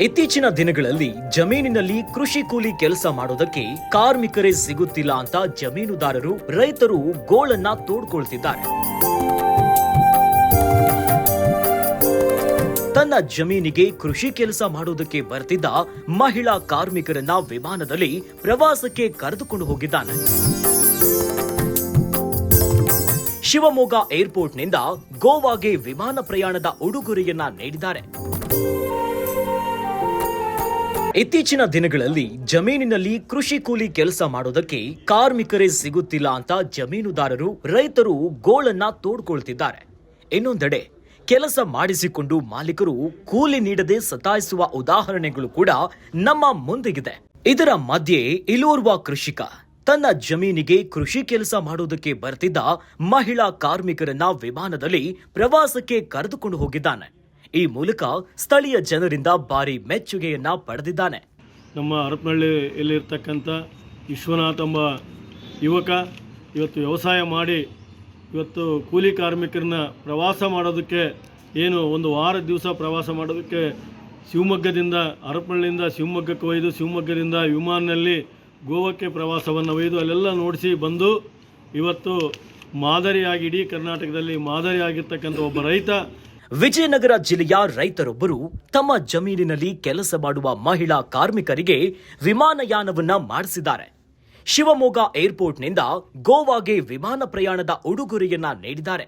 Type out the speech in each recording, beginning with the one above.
ಇತ್ತೀಚಿನ ದಿನಗಳಲ್ಲಿ ಜಮೀನಿನಲ್ಲಿ ಕೃಷಿ ಕೂಲಿ ಕೆಲಸ ಮಾಡೋದಕ್ಕೆ ಕಾರ್ಮಿಕರೇ ಸಿಗುತ್ತಿಲ್ಲ ಅಂತ ಜಮೀನುದಾರರು ರೈತರು ಗೋಳನ್ನ ತೋಡ್ಕೊಳ್ತಿದ್ದಾರೆ. ತನ್ನ ಜಮೀನಿಗೆ ಕೃಷಿ ಕೆಲಸ ಮಾಡೋದಕ್ಕೆ ಬರ್ತಿದ್ದ ಮಹಿಳಾ ಕಾರ್ಮಿಕರನ್ನ ವಿಮಾನದಲ್ಲಿ ಪ್ರವಾಸಕ್ಕೆ ಕರೆದುಕೊಂಡು ಹೋಗಿದ್ದಾನೆ. ಶಿವಮೊಗ್ಗ ಏರ್ಪೋರ್ಟ್ನಿಂದ ಗೋವಾಗೆ ವಿಮಾನ ಪ್ರಯಾಣದ ಉಡುಗೊರೆಯನ್ನ ನೀಡಿದ್ದಾರೆ. ಇತ್ತೀಚಿನ ದಿನಗಳಲ್ಲಿ ಜಮೀನಿನಲ್ಲಿ ಕೃಷಿ ಕೂಲಿ ಕೆಲಸ ಮಾಡೋದಕ್ಕೆ ಕಾರ್ಮಿಕರೇ ಸಿಗುತ್ತಿಲ್ಲ ಅಂತ ಜಮೀನುದಾರರು, ರೈತರು ಗೋಳನ್ನ ತೋಡ್ಕೊಳ್ತಿದ್ದಾರೆ. ಇನ್ನೊಂದೆಡೆ, ಕೆಲಸ ಮಾಡಿಸಿಕೊಂಡು ಮಾಲೀಕರು ಕೂಲಿ ನೀಡದೆ ಸತಾಯಿಸುವ ಉದಾಹರಣೆಗಳು ಕೂಡ ನಮ್ಮ ಮುಂದಿಗಿದೆ. ಇದರ ಮಧ್ಯೆ ಇಲ್ಲೋರ್ವ ಕೃಷಿಕ, ತನ್ನ ಜಮೀನಿಗೆ ಕೃಷಿ ಕೆಲಸ ಮಾಡೋದಕ್ಕೆ ಬರ್ತಿದ್ದ ಮಹಿಳಾ ಕಾರ್ಮಿಕರನ್ನ ವಿಮಾನದಲ್ಲಿ ಪ್ರವಾಸಕ್ಕೆ ಕರೆದುಕೊಂಡು ಹೋಗಿದ್ದಾನೆ. ಈ ಮೂಲಕ ಸ್ಥಳೀಯ ಜನರಿಂದ ಭಾರಿ ಮೆಚ್ಚುಗೆಯನ್ನ ಪಡೆದಿದ್ದಾನೆ. ನಮ್ಮ ಹರಪನಹಳ್ಳಿಯಲ್ಲಿರ್ತಕ್ಕಂಥ ವಿಶ್ವನಾಥ್ ಎಂಬ ಯುವಕ ಇವತ್ತು ವ್ಯವಸಾಯ ಮಾಡಿ, ಇವತ್ತು ಕೂಲಿ ಕಾರ್ಮಿಕರನ್ನ ಪ್ರವಾಸ ಮಾಡೋದಕ್ಕೆ ಏನು ಒಂದು ವಾರ ದಿವಸ ಪ್ರವಾಸ ಮಾಡೋದಕ್ಕೆ ಶಿವಮೊಗ್ಗದಿಂದ ಹರಪನಹಳ್ಳಿಯಿಂದ ಶಿವಮೊಗ್ಗಕ್ಕೆ ಒಯ್ದು, ಶಿವಮೊಗ್ಗದಿಂದ ವಿಮಾನದಲ್ಲಿ ಗೋವಾಕ್ಕೆ ಪ್ರವಾಸವನ್ನು ಒಯ್ದು ಅಲ್ಲೆಲ್ಲ ನೋಡಿಸಿ ಬಂದು ಇವತ್ತು ಮಾದರಿಯಾಗಿ ಇಡೀ ಕರ್ನಾಟಕದಲ್ಲಿ ಮಾದರಿಯಾಗಿರ್ತಕ್ಕಂಥ ಒಬ್ಬ ರೈತ ವಿಜಯನಗರ ಜಿಲ್ಲೆಯ ರೈತರೊಬ್ಬರು ತಮ್ಮ ಜಮೀನಿನಲ್ಲಿ ಕೆಲಸ ಮಾಡುವ ಮಹಿಳಾ ಕಾರ್ಮಿಕರಿಗೆ ವಿಮಾನಯಾನವನ್ನ ಮಾಡಿಸಿದ್ದಾರೆ. ಶಿವಮೊಗ್ಗ ಏರ್ಪೋರ್ಟ್ನಿಂದ ಗೋವಾಗೆ ವಿಮಾನ ಪ್ರಯಾಣದ ಉಡುಗೊರೆಯನ್ನ ನೀಡಿದ್ದಾರೆ.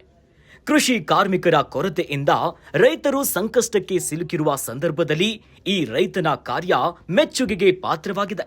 ಕೃಷಿ ಕಾರ್ಮಿಕರ ಕೊರತೆಯಿಂದ ರೈತರು ಸಂಕಷ್ಟಕ್ಕೆ ಸಿಲುಕಿರುವ ಸಂದರ್ಭದಲ್ಲಿ ಈ ರೈತನ ಕಾರ್ಯ ಮೆಚ್ಚುಗೆಗೆ ಪಾತ್ರವಾಗಿದೆ.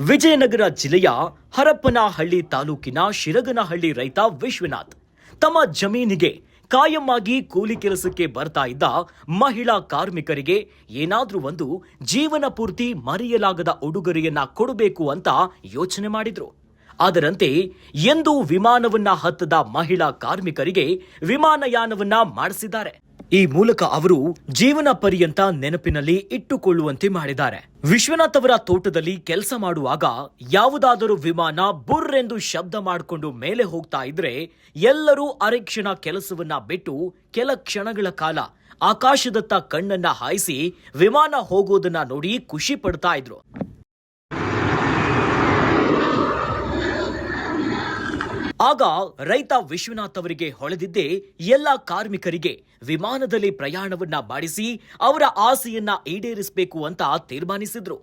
ವಿಜಯನಗರ ಜಿಲ್ಲೆಯ ಹರಪ್ಪನಹಳ್ಳಿ ತಾಲೂಕಿನ ಶಿರಗನಹಳ್ಳಿ ರೈತ ವಿಶ್ವನಾಥ್ ತಮ್ಮ ಜಮೀನಿಗೆ ಕಾಯಂ ಆಗಿ ಕೂಲಿ ಕೆಲಸಕ್ಕೆ ಬರ್ತಾ ಇದ್ದ ಮಹಿಳಾ ಕಾರ್ಮಿಕರಿಗೆ ಏನಾದ್ರೂ ಒಂದು ಜೀವನ ಪೂರ್ತಿ ಮರೆಯಲಾಗದ ಉಡುಗೊರೆಯನ್ನ ಕೊಡಬೇಕು ಅಂತ ಯೋಚನೆ ಮಾಡಿದ್ರು. ಅದರಂತೆ ಎಂದು ವಿಮಾನವನ್ನ ಹತ್ತದ ಮಹಿಳಾ ಕಾರ್ಮಿಕರಿಗೆ ವಿಮಾನಯಾನವನ್ನ ಮಾಡಿಸಿದ್ದಾರೆ. ಈ ಮೂಲಕ ಅವರು ಜೀವನ ಪರ್ಯಂತ ನೆನಪಿನಲ್ಲಿ ಇಟ್ಟುಕೊಳ್ಳುವಂತೆ ಮಾಡಿದ್ದಾರೆ. ವಿಶ್ವನಾಥ್ ಅವರ ತೋಟದಲ್ಲಿ ಕೆಲಸ ಮಾಡುವಾಗ ಯಾವುದಾದರೂ ವಿಮಾನ ಬುರ್ರೆಂದು ಶಬ್ದ ಮಾಡಿಕೊಂಡು ಮೇಲೆ ಹೋಗ್ತಾ ಇದ್ರೆ ಎಲ್ಲರೂ ಅರೆಕ್ಷಣ ಕೆಲಸವನ್ನ ಬಿಟ್ಟು ಕೆಲ ಕ್ಷಣಗಳ ಕಾಲ ಆಕಾಶದತ್ತ ಕಣ್ಣನ್ನ ಹಾಯಿಸಿ ವಿಮಾನ ಹೋಗೋದನ್ನ ನೋಡಿ ಖುಷಿ ಪಡ್ತಾ ಇದ್ರು. ಆಗ ರೈತ ವಿಶ್ವನಾಥ್ ಅವರಿಗೆ ಹೊಳೆದಿದ್ದೇ ಎಲ್ಲ ಕಾರ್ಮಿಕರಿಗೆ ವಿಮಾನದಲ್ಲಿ ಪ್ರಯಾಣವನ್ನ ಮಾಡಿಸಿ ಅವರ ಆಸೆಯನ್ನ ಈಡೇರಿಸಬೇಕು ಅಂತ ತೀರ್ಮಾನಿಸಿದ್ರು.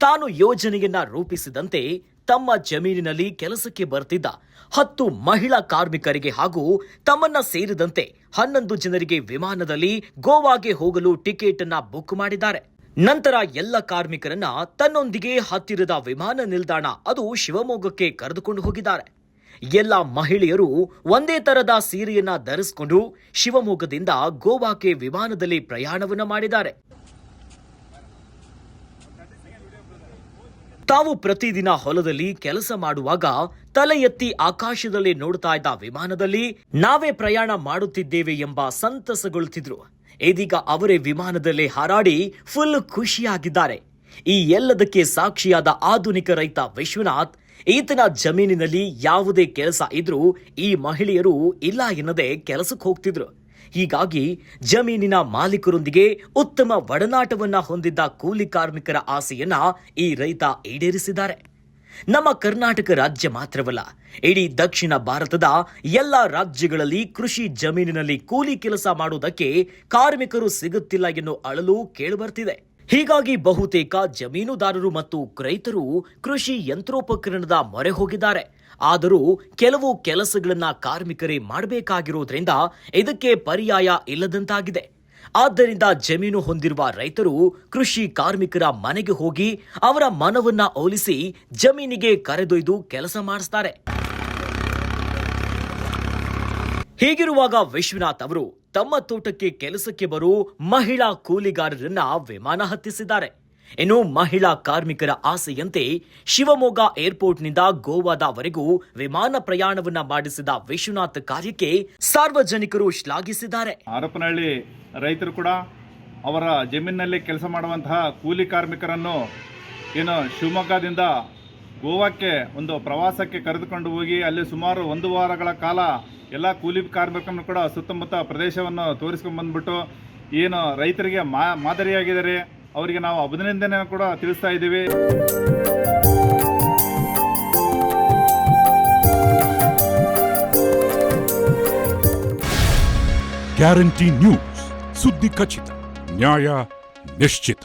ತಾನು ಯೋಜನೆಯನ್ನ ರೂಪಿಸಿದಂತೆ ತಮ್ಮ ಜಮೀನಿನಲ್ಲಿ ಕೆಲಸಕ್ಕೆ ಬರ್ತಿದ್ದ ಹತ್ತು ಮಹಿಳಾ ಕಾರ್ಮಿಕರಿಗೆ ಹಾಗೂ ತಮ್ಮನ್ನ ಸೇರಿದಂತೆ ಹನ್ನೊಂದು ಜನರಿಗೆ ವಿಮಾನದಲ್ಲಿ ಗೋವಾಗೆ ಹೋಗಲು ಟಿಕೆಟ್ ಅನ್ನ ಬುಕ್ ಮಾಡಿದ್ದಾರೆ. ನಂತರ ಎಲ್ಲ ಕಾರ್ಮಿಕರನ್ನ ತನ್ನೊಂದಿಗೆ ಹತ್ತಿರದ ವಿಮಾನ ನಿಲ್ದಾಣ ಅದು ಶಿವಮೊಗ್ಗಕ್ಕೆ ಕರೆದುಕೊಂಡು ಹೋಗಿದ್ದಾರೆ. ಎಲ್ಲ ಮಹಿಳೆಯರು ಒಂದೇ ತರದ ಸೀರೆಯನ್ನ ಧರಿಸಿಕೊಂಡು ಶಿವಮೊಗ್ಗದಿಂದ ಗೋವಾಕ್ಕೆ ವಿಮಾನದಲ್ಲಿ ಪ್ರಯಾಣವನ್ನ ಮಾಡಿದ್ದಾರೆ. ತಾವು ಪ್ರತಿದಿನ ಹೊಲದಲ್ಲಿ ಕೆಲಸ ಮಾಡುವಾಗ ತಲೆ ಎತ್ತಿ ಆಕಾಶದಲ್ಲಿ ನೋಡ್ತಾ ಇದ್ದ ವಿಮಾನದಲ್ಲಿ ನಾವೇ ಪ್ರಯಾಣ ಮಾಡುತ್ತಿದ್ದೇವೆ ಎಂಬ ಸಂತಸಗೊಳ್ಳುತ್ತಿದ್ರು ಇದೀಗ ಅವರೇ ವಿಮಾನದಲ್ಲಿ ಹಾರಾಡಿ ಫುಲ್ ಖುಷಿಯಾಗಿದ್ದಾರೆ. ಈ ಎಲ್ಲದಕ್ಕೆ ಸಾಕ್ಷಿಯಾದ ಆಧುನಿಕ ರೈತ ವಿಶ್ವನಾಥ್ ಈತನ ಜಮೀನಿನಲ್ಲಿ ಯಾವುದೇ ಕೆಲಸ ಇದ್ರೂ ಈ ಮಹಿಳೆಯರು ಇಲ್ಲ ಎನ್ನದೆ ಕೆಲಸಕ್ಕೆ ಹೋಗ್ತಿದ್ರು. ಹೀಗಾಗಿ ಜಮೀನಿನ ಮಾಲೀಕರೊಂದಿಗೆ ಉತ್ತಮ ಒಡನಾಟವನ್ನ ಹೊಂದಿದ್ದ ಕೂಲಿ ಕಾರ್ಮಿಕರ ಆಸೆಯನ್ನ ಈ ರೈತ ಈಡೇರಿಸಿದ್ದಾರೆ. ನಮ್ಮ ಕರ್ನಾಟಕ ರಾಜ್ಯ ಮಾತ್ರವಲ್ಲ, ಇಡೀ ದಕ್ಷಿಣ ಭಾರತದ ಎಲ್ಲ ರಾಜ್ಯಗಳಲ್ಲಿ ಕೃಷಿ ಜಮೀನಿನಲ್ಲಿ ಕೂಲಿ ಕೆಲಸ ಮಾಡುವುದಕ್ಕೆ ಕಾರ್ಮಿಕರು ಸಿಗುತ್ತಿಲ್ಲ ಎನ್ನುವ ಅಳಲು ಕೇಳಿಬರ್ತಿದೆ ಹೀಗಾಗಿ ಬಹುತೇಕ ಜಮೀನುದಾರರು ಮತ್ತು ರೈತರು ಕೃಷಿ ಯಂತ್ರೋಪಕರಣದ ಮೊರೆ ಹೋಗಿದ್ದಾರೆ. ಆದರೂ ಕೆಲವು ಕೆಲಸಗಳನ್ನು ಕಾರ್ಮಿಕರೇ ಮಾಡಬೇಕಾಗಿರೋದ್ರಿಂದ ಇದಕ್ಕೆ ಪರ್ಯಾಯ ಇಲ್ಲದಂತಾಗಿದೆ. ಆದ್ದರಿಂದ ಜಮೀನು ಹೊಂದಿರುವ ರೈತರು ಕೃಷಿ ಕಾರ್ಮಿಕರ ಮನೆಗೆ ಹೋಗಿ ಅವರ ಮನವನ್ನ ಓಲಿಸಿ ಜಮೀನಿಗೆ ಕರೆದೊಯ್ದು ಕೆಲಸ ಮಾಡಿಸ್ತಾರೆ. ಹೀಗಿರುವಾಗ ವಿಶ್ವನಾಥ್ ಅವರು ತಮ್ಮ ತೋಟಕ್ಕೆ ಕೆಲಸಕ್ಕೆ ಬರೋ ಮಹಿಳಾ ಕೂಲಿಗಾರರನ್ನ ವಿಮಾನ ಹತ್ತಿಸಿದ್ದಾರೆ. ಇನ್ನು ಮಹಿಳಾ ಕಾರ್ಮಿಕರ ಆಸೆಯಂತೆ ಶಿವಮೊಗ್ಗ ಏರ್ಪೋರ್ಟ್ನಿಂದ ಗೋವಾದವರೆಗೂ ವಿಮಾನ ಪ್ರಯಾಣವನ್ನ ಮಾಡಿಸಿದ ವಿಶ್ವನಾಥ್ ಕಾರ್ಯಕ್ಕೆ ಸಾರ್ವಜನಿಕರು ಶ್ಲಾಘಿಸಿದ್ದಾರೆ. ಹರಪನಹಳ್ಳಿ ರೈತರು ಕೂಡ ಅವರ ಜಮೀನಿನಲ್ಲಿ ಕೆಲಸ ಮಾಡುವಂತಹ ಕೂಲಿ ಕಾರ್ಮಿಕರನ್ನು ಏನು ಶಿವಮೊಗ್ಗದಿಂದ ಗೋವಾಕ್ಕೆ ಒಂದು ಪ್ರವಾಸಕ್ಕೆ ಕರೆದುಕೊಂಡು ಹೋಗಿ ಅಲ್ಲಿ ಸುಮಾರು ಒಂದು ವಾರಗಳ ಕಾಲ ಎಲ್ಲ ಕೂಲಿ ಕಾರ್ಮಿಕರನ್ನು ಕೂಡ ಸುತ್ತಮುತ್ತ ಪ್ರದೇಶವನ್ನು ತೋರಿಸ್ಕೊಂಡು ಬಂದ್ಬಿಟ್ಟು ಏನು ರೈತರಿಗೆ ಮಾದರಿಯಾಗಿದ್ದಾರೆ. ಅವರಿಗೆ ನಾವು ಅಭಿನಂದನೆ ಕೂಡ ತಿಳಿಸ್ತಾ ಇದ್ದೀವಿ. Guarantee news. ಸುದ್ದಿ ಖಚಿತ, ನ್ಯಾಯ ನಿಶ್ಚಿತ.